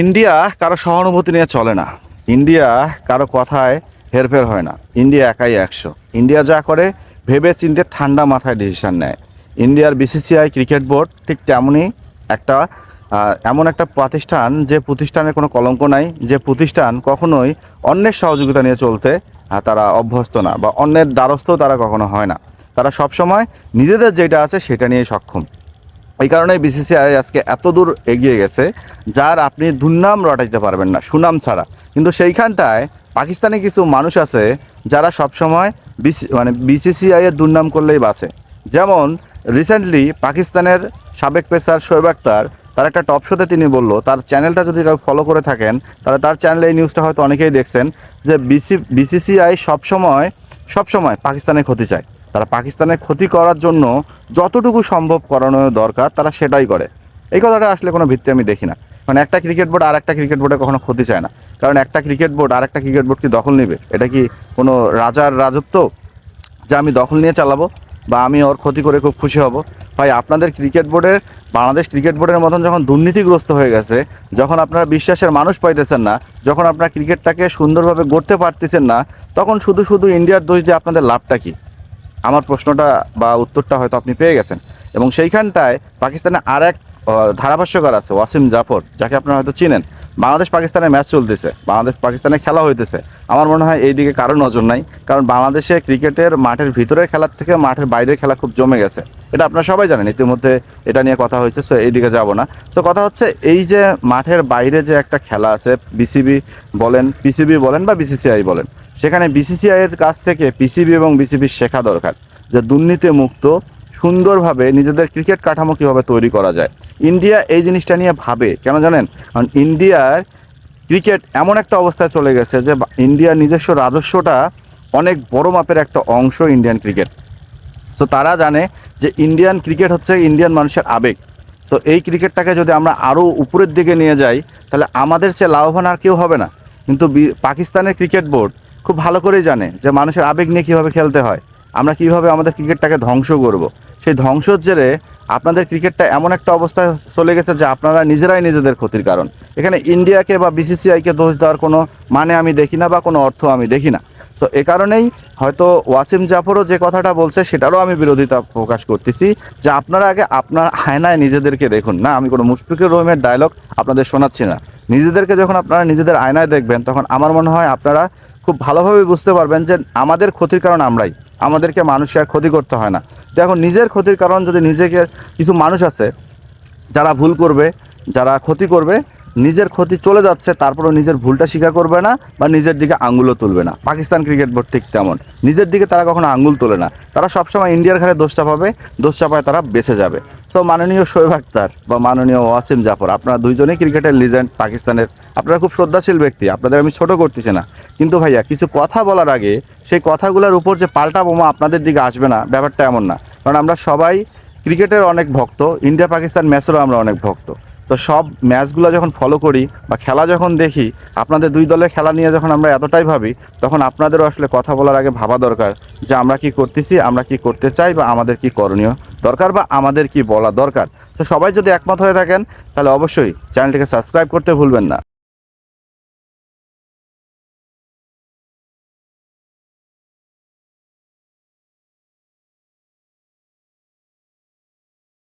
India কারও সহানুভূতি নিয়ে চলে না। ইন্ডিয়া কারও কথায় হেরফের হয় না। ইন্ডিয়া একাই একশো। ইন্ডিয়া যা করে ভেবে চিন্তে ঠান্ডা মাথায় ডিসিশান নেয়। ইন্ডিয়ার বিসিসিআই ক্রিকেট বোর্ড ঠিক তেমনই একটা এমন একটা প্রতিষ্ঠান যে প্রতিষ্ঠানের কোনো কলঙ্ক নাই, যে প্রতিষ্ঠান কখনোই অন্যের সহযোগিতা নিয়ে চলতে তারা অভ্যস্ত না বা অন্যের দ্বারস্থ তারা কখনো হয় না। তারা সবসময় নিজেদের যেটা আছে সেটা নিয়ে সক্ষম। এই কারণে বিসিসিআই আজকে এত দূর এগিয়ে গেছে, যার আপনি দুর্নাম রটাইতে পারবেন না, সুনাম ছাড়া। কিন্তু সেইখানটায় পাকিস্তানে কিছু মানুষ আছে, যারা সবসময় বিসি মানে বিসিসিআই এর দুর্নাম করলেই বাসে যেমন রিসেন্টলি পাকিস্তানের সাবেক পেসার শোয়েব আক্তার তার একটা টপ শোতে তিনি বলল, তার চ্যানেলটা যদি কেউ ফলো করে থাকেন, তাহলে তার চ্যানেলে এই নিউজটা হয়তো অনেকেই দেখছেন যে বিসি বিসিসিআই সবসময় সবসময় পাকিস্তানের ক্ষতি চায়। তারা পাকিস্তানের ক্ষতি করার জন্য যতটুকু সম্ভব করানো দরকার, তারা সেটাই করে। এই কথাটা আসলে কোনো ভিত্তি আমি দেখি না। মানে একটা ক্রিকেট বোর্ড আর একটা ক্রিকেট বোর্ডে কখনো ক্ষতি চায় না। কারণ একটা ক্রিকেট বোর্ড আর একটা ক্রিকেট বোর্ড কি দখল নেবে? এটা কি কোনো রাজার রাজত্ব? যে আমি দখল নিয়ে চালাবো বা আমি ওর ক্ষতি করে খুব খুশি হব? ভাই, আপনাদের ক্রিকেট বোর্ডের, বাংলাদেশ ক্রিকেট বোর্ডের মতন যখন দুর্নীতিগ্রস্ত হয়ে গেছে, যখন আপনারা বিশ্বাসের মানুষ পাইতেছেন না, যখন আপনারা ক্রিকেটটাকে সুন্দরভাবে গড়তে পারতেছেন না, তখন শুধু শুধু ইন্ডিয়ার দোষ দিয়ে আপনাদের লাভটা কী? আমার প্রশ্নটা বা উত্তরটা হয়তো আপনি পেয়ে গেছেন। এবং সেইখানটায় পাকিস্তানে আর এক ধারাভাষ্যকার আছে, ওয়াসিম জাফর, যাকে আপনারা হয়তো চিনেন। বাংলাদেশ পাকিস্তানের ম্যাচ চলতেছে, বাংলাদেশ পাকিস্তানে খেলা হইতেছে। আমার মনে হয় এই দিকে কারও নজর নাই, কারণ বাংলাদেশে ক্রিকেটের মাঠের ভিতরের খেলার থেকে মাঠের বাইরের খেলা খুব জমে গেছে। এটা আপনারা সবাই জানেন, ইতিমধ্যে এটা নিয়ে কথা হয়েছে সো এই দিকে যাব না। সো কথা হচ্ছে, এই যে মাঠের বাইরে যে একটা খেলা আছে, বিসিবি বলেন, পিসিবি বলেন বা বিসিসিআই বলেন সেখানে বিসিসিআই এর কাছ থেকে পিসিবি এবং বিসিবির শেখা দরকার যে দুর্নীতি মুক্ত, সুন্দরভাবে নিজেদের ক্রিকেট কাঠামো কীভাবে তৈরি করা যায়। ইন্ডিয়া এই জিনিসটা নিয়ে ভাবে, কেন জানেন? কারণ ইন্ডিয়ার ক্রিকেট এমন একটা অবস্থায় চলে গেছে যে ইন্ডিয়ার নিজস্ব রাজস্বটা অনেক বড় মাপের একটা অংশ ইন্ডিয়ান ক্রিকেট। সো তারা জানে যে ইন্ডিয়ান ক্রিকেট হচ্ছে ইন্ডিয়ান মানুষের আবেগ। সো এই ক্রিকেটটাকে যদি আমরা আরও উপরের দিকে নিয়ে যাই, তাহলে আমাদের চেয়ে লাভবান আর কেউ হবে না। কিন্তু পাকিস্তানের ক্রিকেট বোর্ড খুব ভালো করেই জানে যে মানুষের আবেগ নিয়ে কীভাবে খেলতে হয়। আমরা কীভাবে আমাদের ক্রিকেটটাকে ধ্বংস করব। সেই ধ্বংসর জেরে আপনাদের ক্রিকেটটা এমন একটা অবস্থায় চলে গেছে যে আপনারা নিজেরাই নিজেদের ক্ষতির কারণ। এখানে ইন্ডিয়াকে বা বিসিসিআইকে দোষ দেওয়ার কোনো মানে আমি দেখি না বা কোনো অর্থ আমি দেখি না। সো এ কারণেই হয়তো ওয়াসিম জাফরও যে কথাটা বলছে, সেটারও আমি বিরোধিতা প্রকাশ করতেছি। যে আপনারা আগে আপনার আয়নায় নিজেদেরকে দেখুন, না? আমি কোনো মুশফিকুর রহিমের ডায়লগ আপনাদের শোনাচ্ছি না। নিজেদেরকে যখন আপনারা নিজেদের আয়নায় দেখবেন, তখন আমার মনে হয় আপনারা খুব ভালোভাবে বুঝতে পারবেন যে আমাদের ক্ষতির কারণ আমরাই। আমাদেরকে মানুষকে আর ক্ষতি করতে হয় না। দেখুন নিজের ক্ষতির কারণ যদি নিজেকে, কিছু মানুষ আছে, যারা ভুল করবে, যারা ক্ষতি করবে নিজের ক্ষতি চলে যাচ্ছে, তারপরেও নিজের ভুলটা স্বীকার করবে না বা নিজের দিকে আঙ্গুলও তুলবে না। পাকিস্তান ক্রিকেট বোর্ড ঠিক তেমন। নিজের দিকে তারা কখনো আঙ্গুল তোলে না। তারা সবসময় ইন্ডিয়ার ঘাড়ে দোষ চাপাবে, দোষ চাপায় তারা বেঁচে যাবে। সো মাননীয় শোয়েব আক্তার বা মাননীয় ওয়াসিম জাফর, আপনারা দুইজনেই ক্রিকেটের লিজেন্ড পাকিস্তানের। আপনারা খুব শ্রদ্ধাশীল ব্যক্তি, আপনাদের আমি ছোট করতেছি না। কিন্তু ভাইয়া, কিছু কথা বলার আগে সেই কথাগুলোর উপর যে পাল্টা বোমা আপনাদের দিকে আসবে না, ব্যাপারটা এমন না। কারণ আমরা সবাই ক্রিকেটের অনেক ভক্ত ইন্ডিয়া পাকিস্তান ম্যাচেরও আমরা অনেক ভক্ত। তো সব ম্যাচগুলো যখন ফলো করি বা খেলা যখন দেখি, আপনাদের দুই দলের খেলা নিয়ে যখন আমরা এতটাই ভাবি, তখন আপনাদেরও আসলে কথা বলার আগে ভাবা দরকার যে আমরা কি করতেছি, আমরা কি করতে চাই বা আমাদের কি করণীয় দরকার বা আমাদের কি বলা দরকার। তো সবাই যদি একমত হয়ে থাকেন, তাহলে অবশ্যই চ্যানেলটিকে সাবস্ক্রাইব করতে ভুলবেন না।